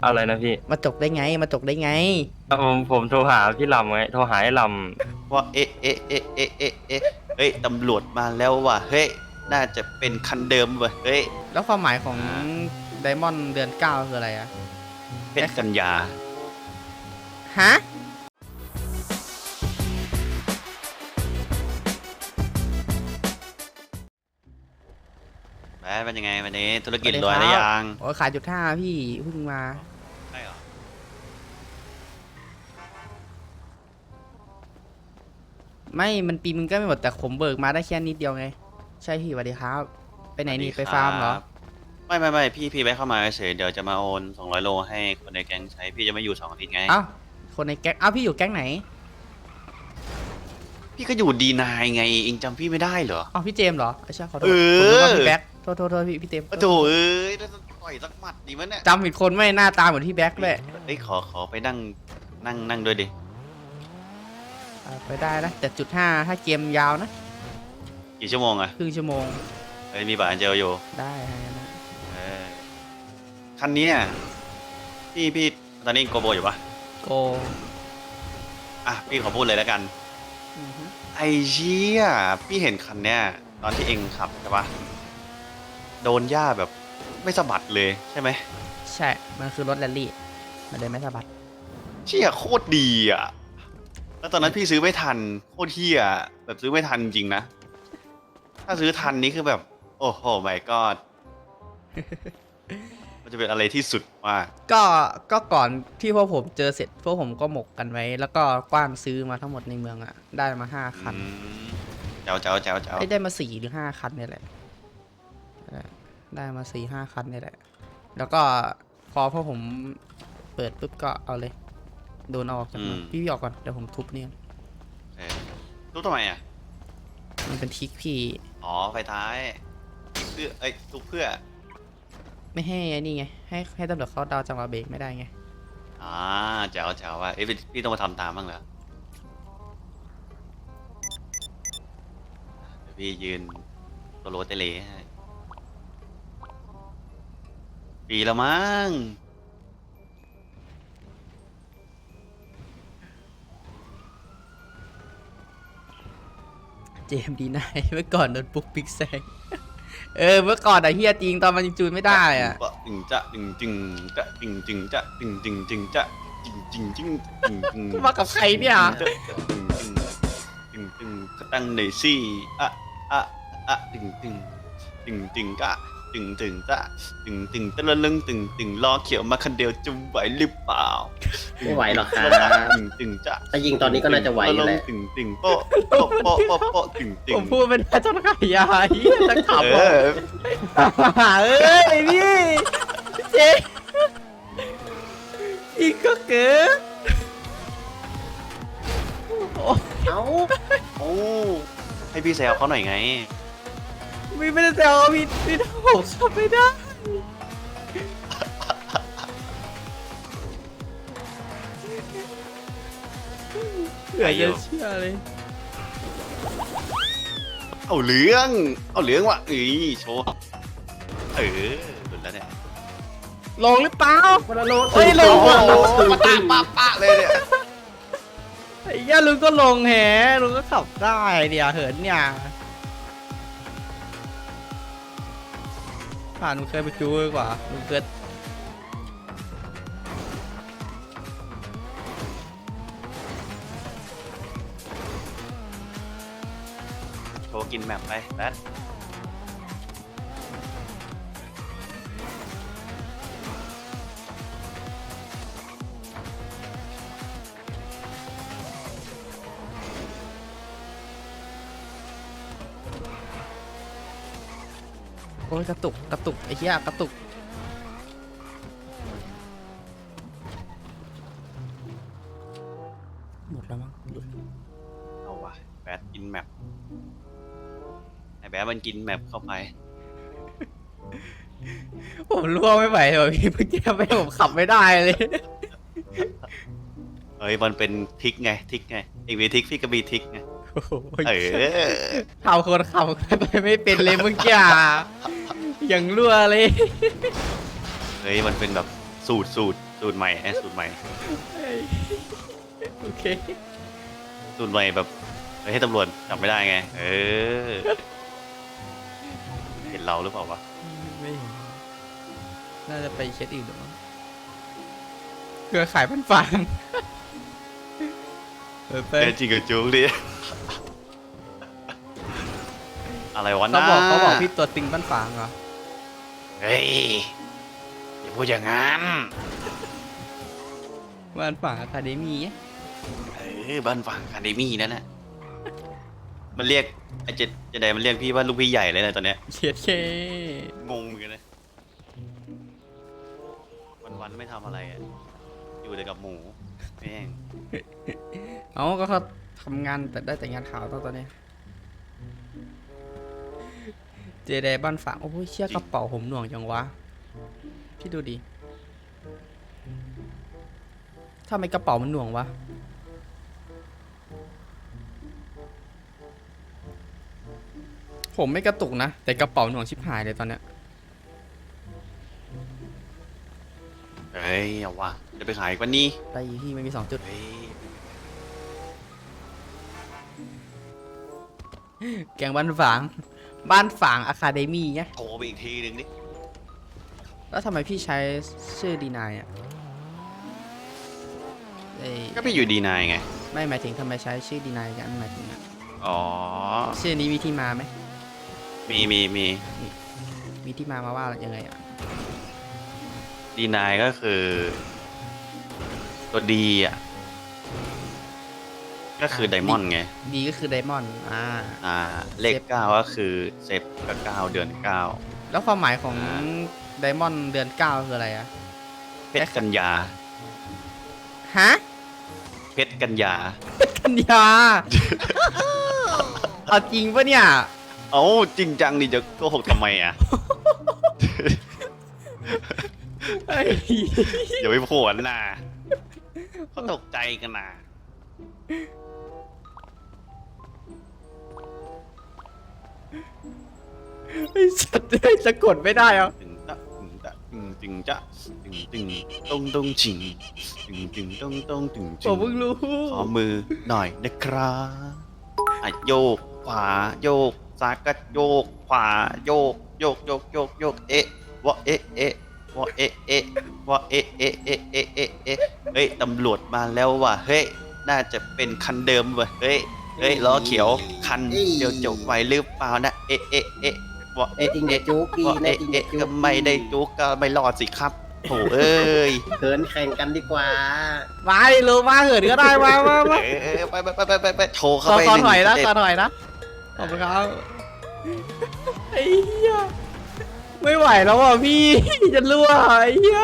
อะไรนะพี่มาจกได้ไง มาจกได้ไง ผมผมโทรหาพี่ลำไงโทรหาไอ้ลว่าเอ๊ะเอ๊ะเอ๊ะเอ๊ะเอ๊ะเอ๊ะเฮ้ยตำรวจมาแล้วว่ะเฮ้ยน่าจะเป็นคันเดิมว่ะเฮ้ยแล้วความหมายของไดมอนด์เดือนเก้าคืออะไรอะเป็นกันยาฮะ เป็นยังไงวันนี้ ธุรกิจรวยหรือยังโอ้ยขายจุดห้าพี่เพิ่งมา ใช่เหรอไม่มันปีมึงก็ไม่หมดแต่ผมเบิกมาได้แค่นิดเดียวไง ใช่พี่สวัสดีครับ ไปไหนนี่สวัสไปดีคบฟาร์มเหรอ ไม่ไม่ไม่พี่พี่แวะเข้ามาเฉยเดี๋ยวจะมาโอน200โลให้คนในแก๊งใช้พี่จะไม่อยู่สองอาทิตย์ไงเอ้าคนในแก๊งเอ้าพี่อยู่แก๊งไหนพี่ก็อยู่ดีนายไงเองจำพี่ไม่ได้เหรออ๋อพี่เจมส์เหรอไอ้ใช่ขอโทษเออผมนึกว่าพี่แบ็ค โทษโทษโทษพี่พี่เจมส์โอ้โถเอ้ยแล้วจะต่อยสักหมัดดีมั้ยเนี่ยจำผิดคนไม่หน้าตาเหมือนพี่แบ็คเลยเอ้ยขอขอไปนั่งนั่งนั่งด้วยดิอ่าไปได้นะแต่จุดห้าถ้าเกมยาวนะกี่ชั่วโมงอะครึ่งชั่วโมงเฮ้ยมีบัตรอันเจลอยู่ได้นะเออคันนี้เนี่ยพี่พี่ตอนนี้โกโบอยู่ปะโกอะพี่ขอพูดเลยแล้วกัน อือฮึไอ้เชี่ยพี่เห็นคันเนี้ยตอนที่เองขับใช่ปะ โดนหญ้าแบบไม่สะบัดเลยใช่ไหมใช่ มันคือรถแรลลี่ มันเลยไม่สะบัด เชี่ยโคตรดีอะ แล้วตอนนั้นพี่ซื้อไม่ทันโคตรเฮียแบบซื้อไม่ทันจริงนะ ถ้าซื้อทันนี่คือแบบ โอ้โหไม่ก็มันจะเป็นอะไรที่สุดมาก ก็ก็ก่อนที่พวกผมเจอเสร็จพวกผมก็หมกกันไว้ แล้วก็กว้านซื้อมาทั้งหมดในเมืองอะได้มาห้าคันอืมเจ้าเจ้าเจ้าเจ้าไอ้ยได้มาสี่หรือห้าคันเนี่ยแหละเออ ได้มาสี่ห้าคันเนี่ยแหละ แล้วก็พอพวกผมเปิดปุ๊บก็เอาเลย โดนเอาออกจากเมืองพี่พี่ออกก่อนเดี๋ยวผมทุบเนี่ยเออรู้ทำไมอะ มันเป็นทริกพี่อ๋อ ไฟท้ายเพื่อเอ้ยทุกเพื่อ ไม่ให้ไอ้นี่ไงให้ให้ตำรวจเขาเดาจังหวะเบรกไม่ได้ไงอ่าเจ้าเจ้าว่า เอ้ยพี่พี่ต้องมาทำตามบ้างเหรอเดี๋ยวพี่ยืนโซโลเตเลให้ ปีแล้วมั้งเจมส์ดีนายเมื่อก่อนโดนปุ๊กปิ๊กแซงเออเมื่อก่อนอะเฮียจริงตอนมันยังจูนไม่ได้อะจึงจะจึงจึงจะจึงจึงจะจึงจึงจึงจะจึงจึงจึงจึงจึงมากับใครเนี่ยจึงจึงจึงจึงก็ตั้งหน่อยสิอะอะอะจึงจึงจึงจึงกะ จึงจึงจะจึงจึงตะละลึงจึงจึงล้อเขียวมาคันเดียวจะไหวหรือเปล่าไม่ไหวหรอกครับจึงจึงจะถ้ายิงตอนนี้ก็น่าจะไหวอยู่แหละจึงจึงโป๊ะโป๊ะโป๊ะโป๊ะโป๊ะจึงจึผมพูดไม่ได้จนขายยาเฮียจะขับเออะอเอ้ยพี่เจ๊อีกก็เกินเอ้าโอ้ให้พี่แซวเขาหน่อยไง ไม่ไม่ได้แซวพี่พี่ผมขับไม่ได้เหลือจะเชื่อเลยเอาเหลือง เอาเหลืองว่ะเอ้ยโชว์ เออหลุดแล้วเนี่ยลงหรือเปล่าคนละโลเฮ้ยลงโอ้โหปะปะปะปะเลยเนี่ย ไอ้ย่าลุงก็ลงแหลุงก็ขับได้เดี๋ยวเหินเนี่ย ผ่านมึงเคยไปจูดีกว่ามึงเกิดโชว์กินแมปไปแบท อ้ยกระตุกกระตุกไอ้เหี้ยกระตุกหมดแล้วมั้งหลุดเอาว่ะแบทกินแมปไอ้แบทมันกินแมปเข้าไปผมรั่วไม่ไหวเลยพี่เมื่อกี้ไม่ผมขับไม่ได้เลยเฮ้ยมันเป็นทริกไงทริกไงเอกมีทริกพี่ก็มีทริกไงโอ้โหเออทำคนขับไปไม่เป็นเลยเมื่อกี้ อะอย่างรั่วเลยเฮ้ยมันเป็นแบบสูตรสูตรสูตรใหม่ไอ้สูตรใหม่ โอเคสูตรใหม่แบบเฮ้ยให้ตำรวจจับไม่ได้ไง เออ เห็นเราหรือเปล่าวะไม่เห็นน่าจะไปเคสอื่นหรือมั้งเครือขายพันฟางเออไปเออจริงกับจุกดิอะไรวะเขานะบอกเขาบอกพี่ตัวติงบ้านฟางเหรอ เฮ้ยอย่าพูดอย่างนั้น บ้านฟางอะคาเดมี่เออบ้านฝั่งคาเดมี่นั่นแหละมันเรียกไอ้เจเจไดมันเรียกพี่ว่าลูกพี่ใหญ่เลยนะตอนเนี้ยเชียดเคงงเหมือนกันเลยวันวันๆไม่ทำอะไรอะอยู่แต่กับหมูแม่ง เอาก็เขาทำงานแต่ได้แต่งานข่าวตอนตอนนี้ เจไดบ้านฝางโอ้ยเชี่ยกระเป๋าผมหน่วงจังวะ พี่ดูดิทำไมกระเป๋ามันหน่วงวะ ผมไม่กระตุกนะ แต่กระเป๋าหน่วงชิบหายเลยตอนเนี้ยเฮ้ยเอาวะจะไปขายกว่านี้ไปที่ไม่มีสองจุด เฮ้ยแกงบ้านฝาง บ้านฝางอะคาเดมี่ไงโทรไปอีกทีหนึ่งดิแล้วทำไมพี่ใช้ชื่อดีนายอะเอ้ยก็พี่อยู่ดีนายไง ไม่หมายถึงทำไมใช้ชื่อดีนายกันหมายถึงอะอ๋อ ชื่อนี้มีที่มาไหมมีมีมีมีที่มามาว่ายังไงอะดีนายก็คือ ตัวดีอะ ก็คือไดมอนด์ไง ดีก็คือไดมอนด์อ่า อ่า เลขเก้าก็คือเซฟกับเก้าเดือนเก้า แล้วความหมายของอ่า ไดมอนด์เดือนเก้าคืออะไรอะเพชรกัญญาฮะเพชรกัญญากัญญา เอาจริงปะเนี่ย เอ้าจริงจังนี่จะโกหกทำไมอะ เฮ้ยอย่าไปผวนนะเขาตกใจกันนะ ไอ้สัตว์เฮ้ยจะกดไม่ได้เหรอตึงตะตึงตะตึงตึงจะตึงตึงตรงตรงจิงตึงตึงตรงตรงตึงผจิมเพิ่งรู้ ขอมือหน่อยนะครับอะโยกขวาโยกซ้ายก็โยกขวาโยกโยกโยกโยกโยกเอ๊ะวะเอ๊ะเอ๊ะวะเอ๊ะเอ๊ะวะเอ๊ะเอ๊ะเอ๊ะเอ๊ะเอ๊ะเอ๊ะเฮ้ยตำรวจมาแล้วว่ะเฮ้ยน่าจะเป็นคันเดิมว่ะเฮ้ยเฮ้ยล้อเขียวคันเดียวจบไวหรือเปล่านะเอ๊ะเอ๊ะเอ๊ะ วะไอ้เอ๊ะจริงเอ๊ะจะจุกดีวะนะเอ๊ะจริงเอ๊ะจะจุก็กไม่ได้จุกก็ไม่รอดสิครับโถเอ้ยเขินแข่งกันดีกว่า มาดิรู้มาเหินก็ได้มามามาเออไปไปไปไปไปไปโชว์ขเข้าอไปขอหนึ่งถอยนะสเต็ปขอถอยนะขอบคุณครับไอ้เหี้ยไม่ไหวแล้วอะพี่จะรั่วไอ้เหี้ย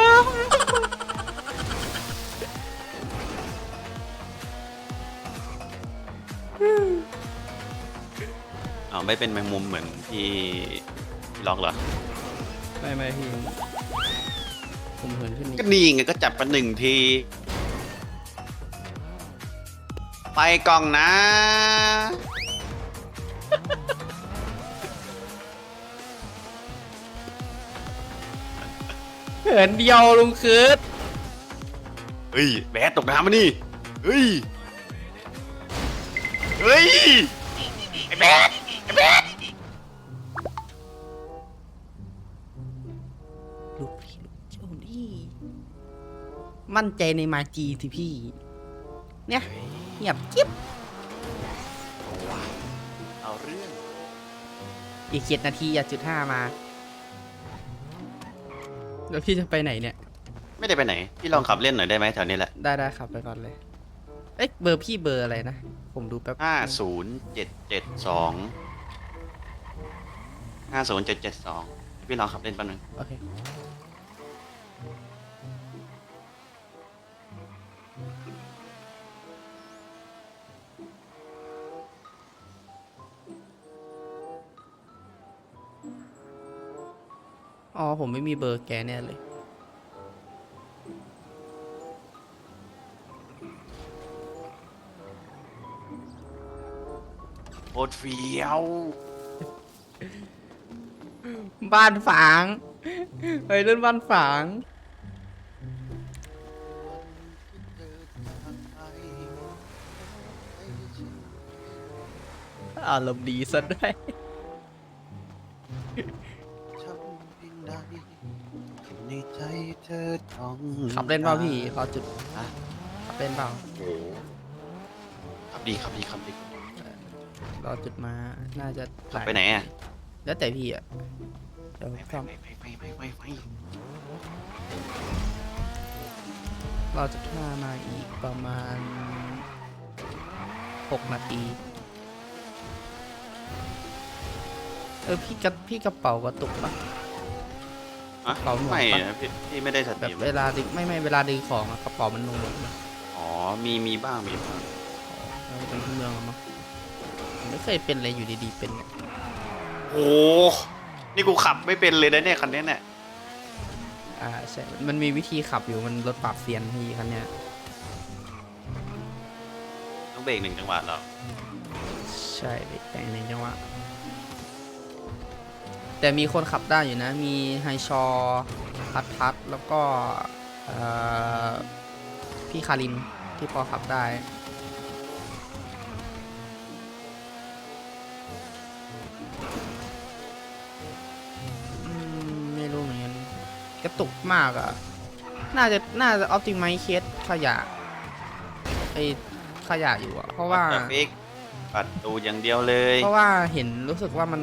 อ้าวไม่เป็นแมงมุมเหมือนที่ที่ล็อกเหรอ ไม่ไม่พี่ ผมเหินขึ้นนี่ก็นี่ไงก็จับมาหนึ่งที ไปกล่องนะ เหินเดียวลุงคืดเฮ้ยแบดตกน้ำมานี่ เฮ้ย เฮ้ย ไอ้แบดไอ้แบด มั่นใจในมาจีสิพี่ เนี่ยเงียบกิ๊บเอาเรื่องอีกเจ็ดนาทีอย่าจุดห้ามา แล้วพี่จะไปไหนเนี่ย ไม่ได้ไปไหน พี่ลองขับเล่นหน่อยได้ไหมแถวนี้แหละได้ได้ครับไปก่อนเลย เอ๊ะเบอร์พี่เบอร์อะไรนะ ผมดูแป๊บห้าศูนย์เจ็ดเจ็ดสองห้าศูนย์เจ็ดเจ็ดสองพี่ลองขับเล่นแป๊บนึงโอเค อ๋อ ผมไม่มีเบอร์แกแน่เลย โคตรเฟี้ยวบ้านฝางเฮ้ยเล่นบ้านฝาง อารมณ์ดีซะด้วย เพียงใดในใจเธอต้องขับเล่นเปล่าพี่รอจุดฮะ ขับเล่นเปล่าโอ้โหขับดีขับดีขับดีรอจุดมาน่าจะขับไปไหนอะแล้วแต่พี่อะเดี๋ยวไปซ่อมไปไปไปไปไปรอจุดห้ามาอีกประมาณหกนาทีเออพี่กระพี่กระเป๋ากระตุกปะ อะเป๋าหมวกไม่ปะนะพี่พี่ไม่ได้สแบติบเวลาดึงไม่ไม่เวลาดึงของอะกระเป๋ามันลงๆนะอ๋อมีมีบ้างมีบ้างอ๋อเป็นที่เมืองอะมั้งผมไม่เคยเป็นเลยอยู่ดีๆเป็นเนี่ยโอ้นี่กูขับไม่เป็นเลยนะเนี่ยคันนี้เนี่ยอ่าใช่มันมีวิธีขับอยู่มันรถปรับเซียนพี่คันเนี้ยต้องเบรกหนึ่งจังหวะเหรอใช่แต่งหนึ่งจังหวะ แต่มีคนขับได้อยู่นะ มีไฮชอพัดพัดแล้วก็เอ่อพี่คารินที่พอขับได้อืมไม่รู้เหมือนกันกระตุกมากอะ่ะ น่าจะ น่าจะออ t ติ i ม e เคสขยะไอขยะอยู่อะเพราะว่าปัดฟิกปัดตูอย่างเดียวเลย เพราะว่าเห็นรู้สึกว่ามัน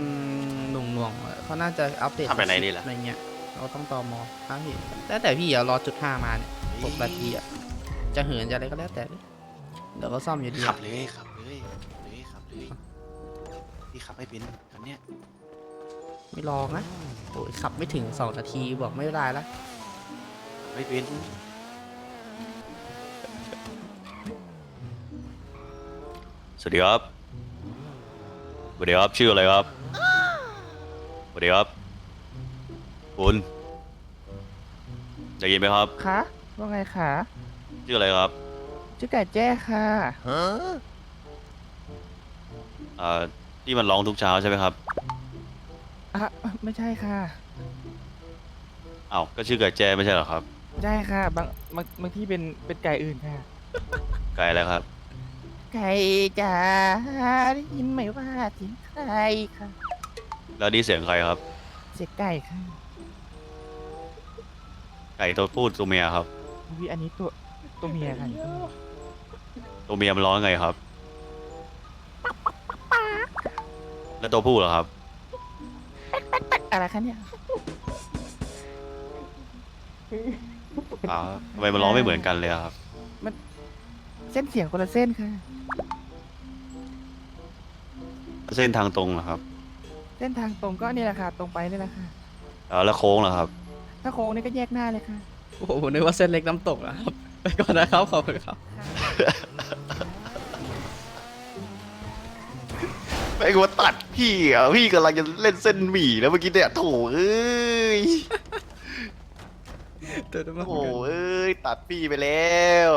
หน่วงหน่วงๆอะ เขาน่าจะอัปเดตทำไปไหนดีล่ะ อะไรเงี้ย เราต้องตอมอครับพี่แล้วแต่พี่อย่ารอจุดห้ามาเนี่ยหกนาทีอะจะเหินจะอะไรก็แล้วแต่ดิเดี๋ยวก็ซ่อมอยู่ดีขัอะบเลยขับเลยขับเลยขับเลยพี่ขับไม่เป็นคันเนี้ยไม่ลองนะโอ้ยขับไม่ถึงสองนาทีบอกไม่ได้ละขับไม่เป็นสวัสดีครับ สวัสดีครับ ชื่ออะไรครับส วัสดีครับ คุณได้ยินไหมครับคะว่าไงคะชื่ออะไรครับชื่อไก่แจ้ค่ะอ่าที่มันร้องทุกเช้าใช่ไหมครับอะไม่ใช่ค่ะอ้าวก็ชื่อไก่แจ้ไม่ใช่เหรอครับไม่ใช่ค่ะบางบางบางที่เป็นเป็นไก่อื่นค่ะ ไก่อะไรครับ ไก่จ๋าได้ยินไหมว่าเสียงใครค่ะ แล้วนี่เสียงใครครับ เสียงไก่ค่ะไก่ตัวพูดตัวเมียครับวิอันนี้ตัวตัวเมียค่ะตัวเมียมันร้องไงครับ แล้วตัวผู้เหรอครับ อะไรคะเนี่ยอ้าวทำไมมันร้องไม่เหมือนกันเลยอะครับ เส้นเสียงคนละเส้นค่ะ เส้นทางตรงเหรอครับ เส้นทางตรงก็นี่แหละค่ะ ตรงไปนี่แหละค่ะแล้วแล้วโค้งเหรอครับ ถ้าโค้งนี่ก็แยกหน้าเลยค่ะโอ้โหผมนึกว่าเส้นเล็กน้ำตกนะครับ ไปก่อนนะครับ ขอบคุณครับไอ้กูตัดพี่อะพี่กำลังจะเล่นเส้นหมี่แล้วเมื่อกี้เนี่ยโถเอ้ยเติมน้ำมันโถเอ้ยตัดพี่ไปแล้ว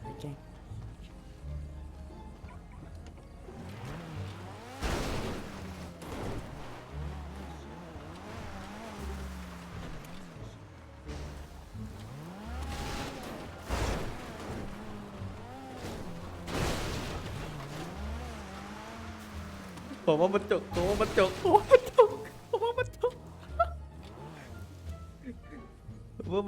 เดี๋ยวเดี๋ยวแจ้งผมว่ามันจกผมว่า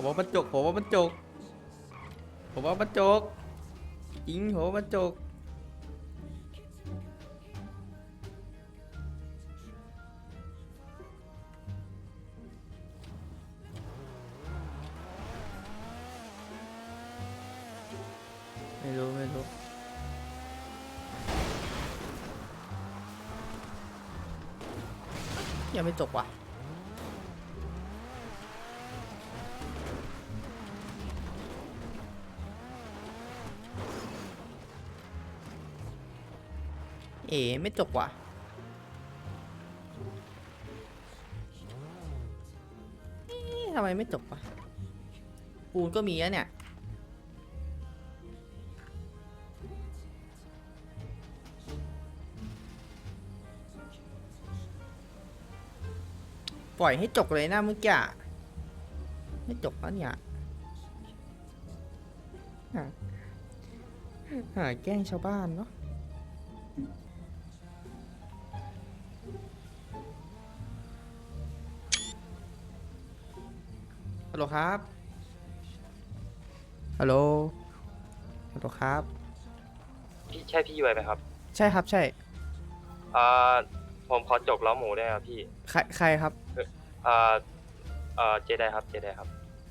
ผมว่ามันจก ผมว่ามันจก ผมว่ามันจกจริงผมว่ามันจก ไม่รู้ไม่รู้ยังไม่จบว่ะ เอ๋ไม่จบว่ะทำไมไม่จบวะปูนก็มีอะเนี่ยปล่อยให้จบเลยนะเมื่อกี้ไม่จบแล้วเนี่ยหาหาแกล้งชาวบ้านเนาะ ลโหลครับ ฮัลโหล ฮัลโหลครับ พี่ใช่พี่ไว้ไหมครับใช่ครับใช่ อ่าผมขอจกเล้าหมูได้ไหมครับพี่ใครใครครับ อ่าอ่าเจไดครับเจไดครับ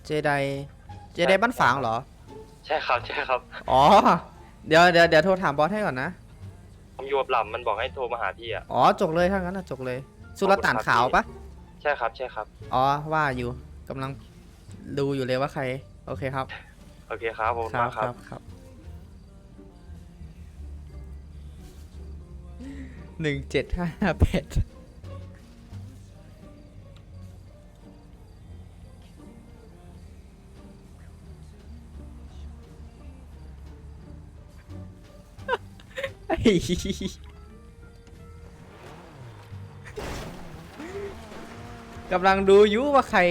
เจได เจไดบ้านฝางเหรอ ใช่ครับใช่ครับ อ๋อ เดี๋ยวเดี๋ยวเดี๋ยวโทรถามบอสให้ก่อนนะ ผมอยู่กับหล่ำมันบอกให้โทรมาหาพี่อะ อ๋อ จกเลยถ้างั้นนะจกเลย สุลต่านขอบคุณครับขาวพี่ปะ ใช่ครับใช่ครับ อ๋อ ว่าอยู่กำลัง ดูอยู่เลยว่าใคร โอเคครับ โอเคครับผมครับมากคครัรับบครับหนึ่งเจ็ดห้าแปดไอ้กำลังดูอยู่ว่าใคร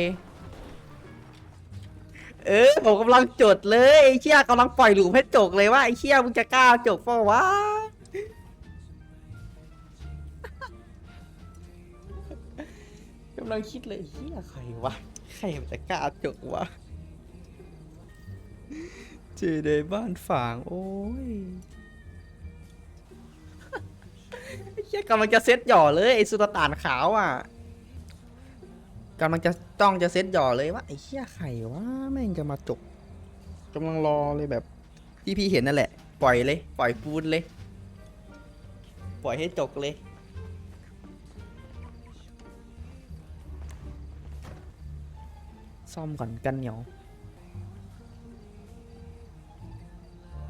เออผมกำลังจดเลยไอ้เชี่ยกำลังปล่อยหลุมให้จกเลยว่าไอ้เชี่ยมึงจะกล้าจกเปล่าวะกำลังคิดเลยไอ้เชี่ยใครวะใครมันจะกล้าจกวะเจไดบ้านฝางโอ้ยไอ้เชี่ยกำลังจะเซ็ตหย่อเลยไอ้สุลต่านขาวอะ กำลังจะต้องจะเซตหย่อเลยว่าไอ้เชี่ยไข่วะแม่งจะมาจกกำลังรอเลยแบบที่พี่เห็นนั่นแหละ ปล่อยเลย ปล่อยปูนเลย ปล่อยให้จกเลย ซ่อมก่อนกันเหนียว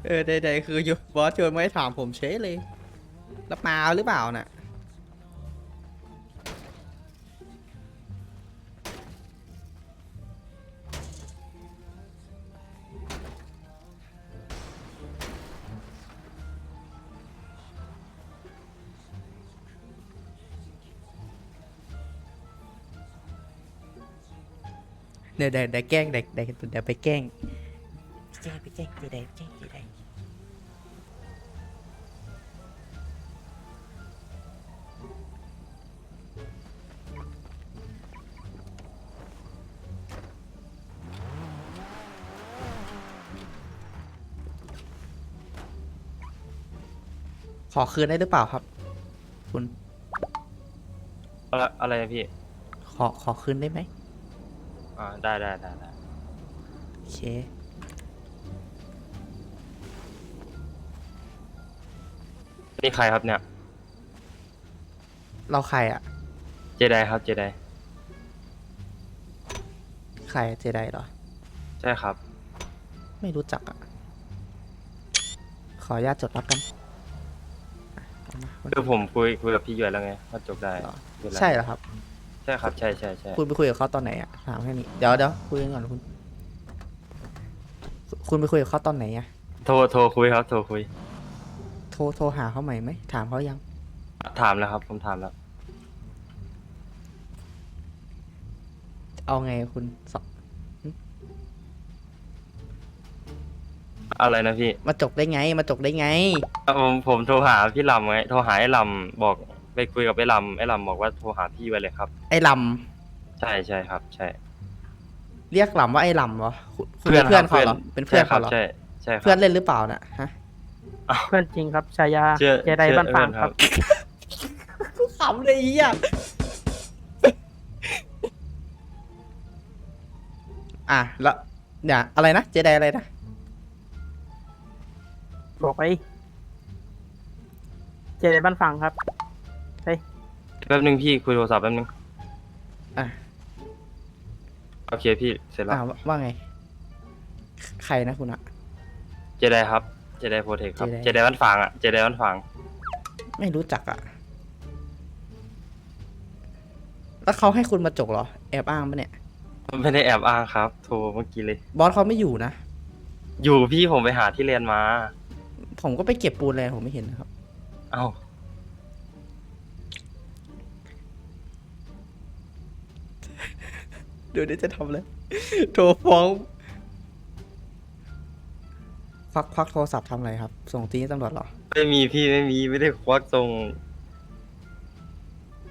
เออใดๆคืออยู่บอสชวนมาให้ถามผมเฉยเลย รับมาหรือเปล่าน่ะ เดี๋ยวเดี๋ยวเดี๋ยวแกล้งเดี๋ยวเดี๋ยวเดี๋ยวไปแกล้งแกล้งไปแกล้งเดี๋ยวเดี๋ยวแกล้งเดี๋ยวเดี๋ยวขอคืนได้หรือเปล่าครับ คุณ อะไรอะไรนะพี่ ขอขอคืนได้ไหม อ่าได้ได้ได้ได้โอเค นี่ใครครับเนี่ยเราใครอะ เจไดครับเจไดใครเจไดเหรอ ใช่ครับ ไม่รู้จักอะ ขออนุญาตจดรับกันอะเอามา คือผมคุยคุยกับพี่อยู่แล้วไงว่าจบได้เหรอเวลาใช่เหรอครับ ใช่ครับใช่ใช่ใช่คุณไปคุยกับเขาตอนไหนอะถามแค่นี้เดี๋ยวเดี๋ยวคุยกันก่อนคุณคุณไปคุยกับเขาตอนไหนอะโทรโทรคุยครับ โทรคุย โทรโทรหาเขาใหม่ไหมถามเขายังถามแล้วครับ ผมถามแล้ว เอาไงคุณสองอะไรนะพี่มาจกได้ไง มาจกได้ไง ผมผมโทรหาพี่ลำไงโทรหาไอ้ลำบอก ไปคุยกับไอ้ลำไอ้ลำบอกว่าโทรหาพี่ไว้เลยครับ ไอ้ลใช่ใช่ครับ ใช่ำเรียกลำว่าไอ้ลำเหรอคุณคุณเป็นเพื่อนเขาเหรอเป็นเพื่อนเขาเหรอใช่ใช่ครับ เพื่อนเล่นหรือเปล่าน่ะฮะเพื่อนจริงครับชายาเชื่อเจไดบ้านฟางครับ กูขำเลยอีอะอะแล้วเนี่ยอะไรนะเจไดอะไรนะบอกไป เจไดบ้านฟางครับ แป๊บนึงพี่คุยโทรศัพท์แป๊บนึงอะ โอเคพี่เสร็จแล้ว อ่าว่าไง ใครนะคุณอะ เจไดครับ เจไดโปรเทคครับ Jedi เจไดวันฟางอะ เจไดวันฟาง ไม่รู้จักอะแล้วเขาให้คุณมาจกเหรอ แอบอ้างปะเนี่ย ไม่ได้แอบอ้างครับ โทรเมื่อกี้เลย บอสเขาไม่อยู่นะ อยู่พี่ผมไปหาที่เรียนมา ผมก็ไปเก็บปูนแลผมไม่เห็นนะครับ เอ้า เดี๋ยวนี้จะทำอะไรโทรฟ้องควักควักโทรศัพท์ทำอะไรครับ ส่งตีให้ตำรวจเหรอ ไม่มีพี่ไม่มีไม่ได้ควักตรง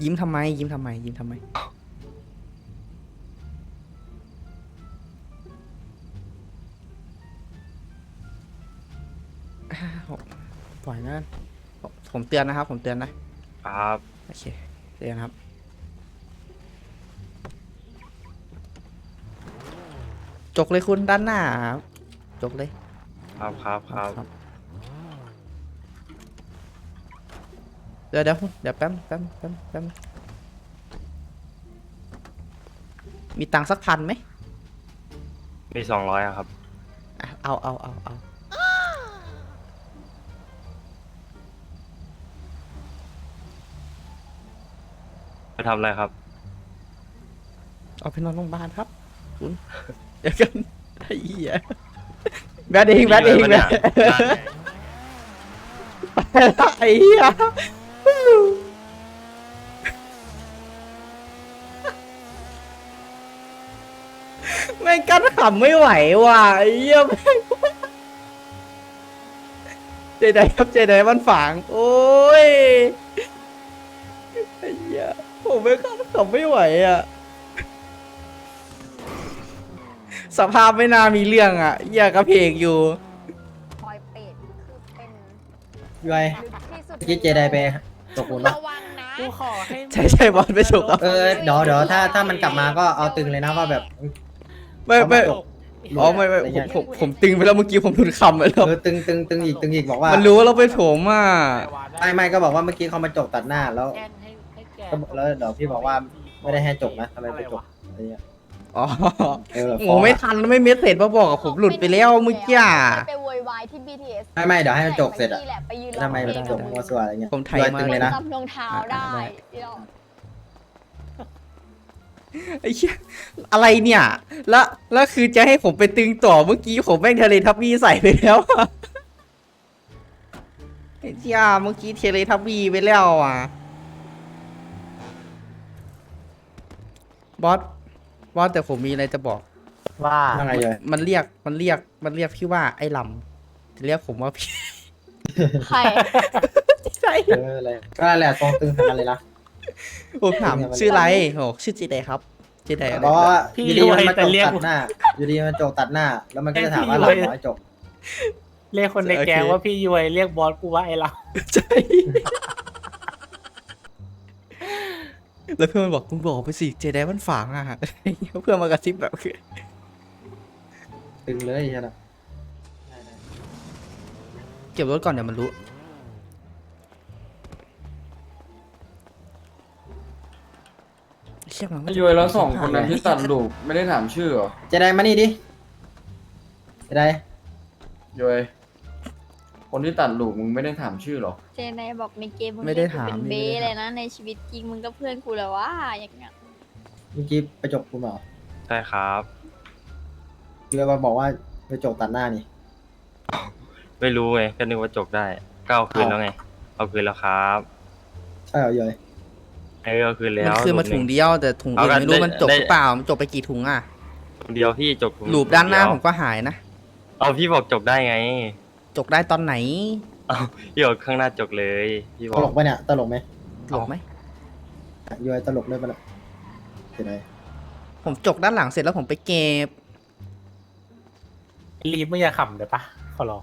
ยิ้มทำไม ยิ้มทำไม ยิ้มทำไมอ้าวปล่อยนะผมผมเตือนนะครับ ผมเตือนนะครับ โอเคเตือนครับ จกเลยคุณด้านหน้าครับจกเลยครับครับครับครับเดี๋ยวเดี๋ยวเดี๋ยวแป๊บแป๊บแป๊บแป๊บมีตังค์สักพันไหมมีสองร้อยครับ อะเอาเอาเอาเอาไปทำอะไรครับ เอาไปนอนโรงพยาบาลครับ คุณเดี๋ยวกันไอ้เหี้ยแบดเองแบดเองแบดไปละไอ้เหี้ยแม่งกั้นขำไม่ไหวว่ะไอ้เหี้ยแม่งเจไดครับเจไดมันฝังโอ้ยไอ้เหี้ยผมไม่กั้นขำไม่ไหวอะ สภาพไม่น่ามีเรื่องอะเหี้ยกระเพกอยู่พลอยเป็ดคือเป็นยอยลึกที่สุดเมื่อกี้เจไดไปตกหลุมปะระวังนะกูขอให้ใช่ใช่บอลไปฉกครับ เออเดี๋ยวเดี๋ยวถ้าถ้ามันกลับมาก็เอาตึงเลยนะว่าแบบ ไม่ไม่เอาาตก อ๋อไม่ไม่อะไรผมเงี้ยผมผมตึงไปแล้วเมื่อกี้ผมทุนคำไปแล้วเออตึงตึงตึงอีกตึงอีกบอกว่ามันรู้ว่าเราไปโถมอะไม่ไม่ก็บอกว่าเมื่อกี้เขามาจกตัดหน้าแล้วแจ้งให้ให้แกก็บอกแล้วเดี๋ยวพี่บอกว่า ไม่ได้ให้จกนะทำไมไปจกอะไรเงี้ย อ๋อเออโง่ไม่ทันไม่เมสเซจมาบอกกับผมหลุดไปแล้วเมื่อกี้อะไปโวยวายที่ BTS ไม่ไม่เดี๋ยวให้มันจกเสร็จอะนี่แหละไปยืนทำไมร้มัอนงเพลงจกมัวสัวอะไรเงี้ยผมไทยยอยมาตึงเลยนะ จำรองเท้าได้ที่เราไอ้เหี้ยอะไรเนี่ย แล้วแล้วคือจะให้ผมไปตึงต่อเมื่อกี้ผมแม่งเทเลทับบี้ใส่ไปแล้วอะไอ้เจ้าเมื่อกี้เทเลทับบี้ไปแล้วอะบอส บอสแต่ผมมีอะไรจะบอก ว่าว่าไงยอยมันเรียกมันเรียกมันเรียกพี่ว่าไอ้ลำจะเรียกผมว่าพี่ใครใช่เอออะไรก็นั่นแหละทรงตึงทั้งนั้นเลยนะผมถามชื่ออะไรโอ้ชื่อจีเดครับจีเดอะไรเพราะว่าอยู่ดีมันมาจกตัดหน้าอยู่ดีมันจกตัดหน้า แล้วมันก็จะถามว่าเราขอให้จกเรียกคนในแก๊งว่าพี่ยวยเรียกบอสกูว่าไอ้เราใช่ แล้วเพื่อนมันบอกมึงบอกไปสิเจไดมันฝังอะเพื่อนมากระซิบแบบคือตึงเลยใช่ไหมเก็บรถก่อนเดี๋ยวมันรู้เชี่ยมันไอ้ยวยแล้วสองคนนั้นที่ตัดลูกไม่ได้ถามชื่อเหรอ เจไดมานี่ดิ เจไดยวย คนที่ตัดลูกมึงไม่ได้ถามชื่อเหรอ เจนายบอกในเกมมึงไม่ได้เรียกกูถามเป็นไม่เบ้ได้เลยถามนะในชีวิตจริงมึงก็เพื่อนกูแล้วว่าอย่างเงี้ยเมื่อกี้ไปจกคุณเหรอใช่ครับ เรือมาบอกว่าไปจกตัดหน้านี่ ไม่รู้ไงก็นึกว่าจบได้ก็เอาคืนเอาแล้วไง เอาคืนแล้วครับใช่เหรอยอยเออเอาคืนแล้มันวคือมาลูกหถุนึ่งเดียวแต่ถุงอื่นเอากันไม่รู้ได้มันจบได้หรือเปล่ามันจบไปกี่ถุงอะถุงเดียวพี่จบถุงรูปด้านหน้าเดียวผมก็หายนะเอาพี่บอกจบได้ไง จกได้ตอนไหนเอาพี่บอกข้างหน้าจบเลยพี่บตอกลกไหมเนี่ยตลกไหมจบไหมยอยตลกด้วยปะเนี่ยเจไดผมจกด้านหลังเสร็จแล้วผมไปเก็บ รีบไม่อย่าขำเดี๋ยวปะขอร้อง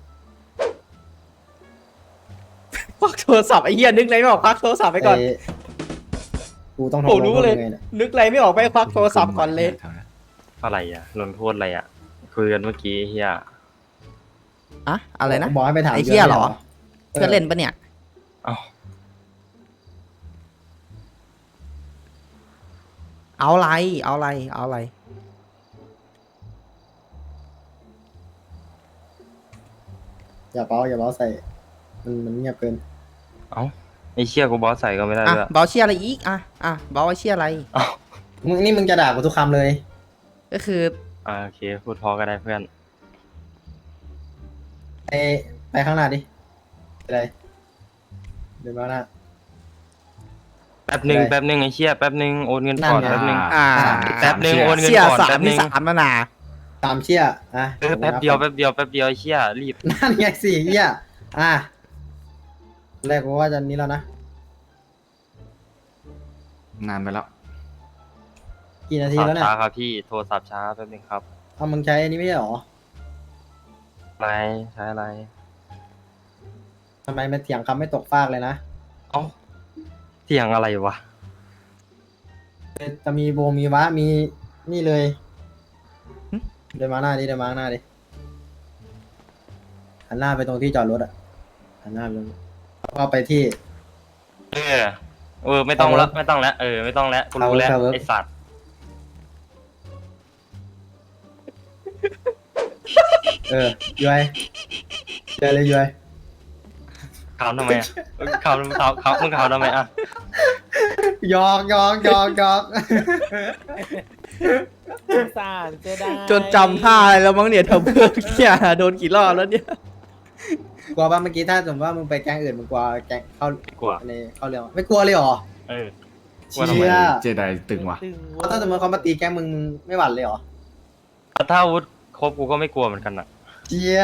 ควักโทรศัพท์ไอ้เหี้ยนึกอะไรไม่ออกควักโทรศัพท์ไปก่อนเอ้ยกูต้องผมรู้เลย ทำงไงนี่นึกอะไรไม่ออกไปควักโทรศัพท์ก่อนเลยอะไรอะลงโทษอะไรอะคุยกันเมื่อกี้เฮีย อะอะไรนะบอกให้ไปถามไอ้เหี้ยเหรออเพื่อนเล่นปะเนี่ยเอ้าเอาอะไร เอาอะไร เอาอะไร อย่าเป้าอย่าเป้าใส่ มันมันเงียบเกิน เอ้าไอ้เชี่ยกูบอสใส่ก็ไม่ได้อะด้วยเบาเชียอะไรอีกอะอะเบาเชียอะไร มึงนี่มึงจะด่ากูทุกคำเลย ก็คือ อ่าโอเค พูดพอก็ได้เพื่อน ไปไปข้างหน้าดิไปเลยเดินมาหน้า แป๊บหนึ่งได้ แป๊บหนึ่งไอ้เชี่ยแป๊บหนึ่งโอนเงินก่อนนั่นไง แป๊บหนึ่ง อ่าแป๊บหนึ่งโอนเงินเชียก่อนสาแป๊มบหมีนึ่งสามแล้วนะสามเชี่ยอะเออแป๊บเดียวแป๊บเดียวแป๊บเดียวไอ้เชี่ยรีบนั่นไงสี่เหี้ยอะแรกกูว่าจะนี้แล้วนะนานไปแล้ว กี่นาทีสับแล้วเนี่ย ช้าครับพี่โทรศัพท์ช้าแป๊บหนึงครับ เอามึงใช้อันนี้ไม่ใช่หรอ อะไรใช้อะไรทำไมมันเถียงคำไม่ตกฟากเลยนะเอ้าเสียงอะไรวะจะมีโบมีวะมีนี่เลยเดินมาหน้าดิเดินมาข้างหน้าดิหันหน้าไปตรงที่จอดรถอะหันหน้าไปตรงแล้วก็ไปที่ เออเออ ไม่ต้องเอาละละไม่ต้องละเออไม่ต้องละกูรู้แล้วเอาละไอ้สัตว์ เออย้อยเจอเลยย้อยเขาทำไมอะเขาเขาเขามึงเขาทำไมอะหยอกหยอกหยอกหยอกสารจะได้จนจำท่าแล้วมั้งเนี่ยเธอเพื่อนเนี่ยโดนกี่รอบแล้วเนี่ยกลัวป่ะเมื่อกี้ถ้าสมมติว่ามึงไปแก๊งอื่นมึงกลัวแก๊งเข้าไม่กลัวในเข้าเรื่องไม่กลัวเลยเหรอเออเชว่าทำไมี่ยเจไดตึงว่ะตึงเพราะถ้าสมมติเขามาตีแก๊งมึงมึงไม่หวั่นเลยเหรอแต่ถ้าอาวุธครบกูก็ไม่กลัวเหมือนกันอะ เชี่ย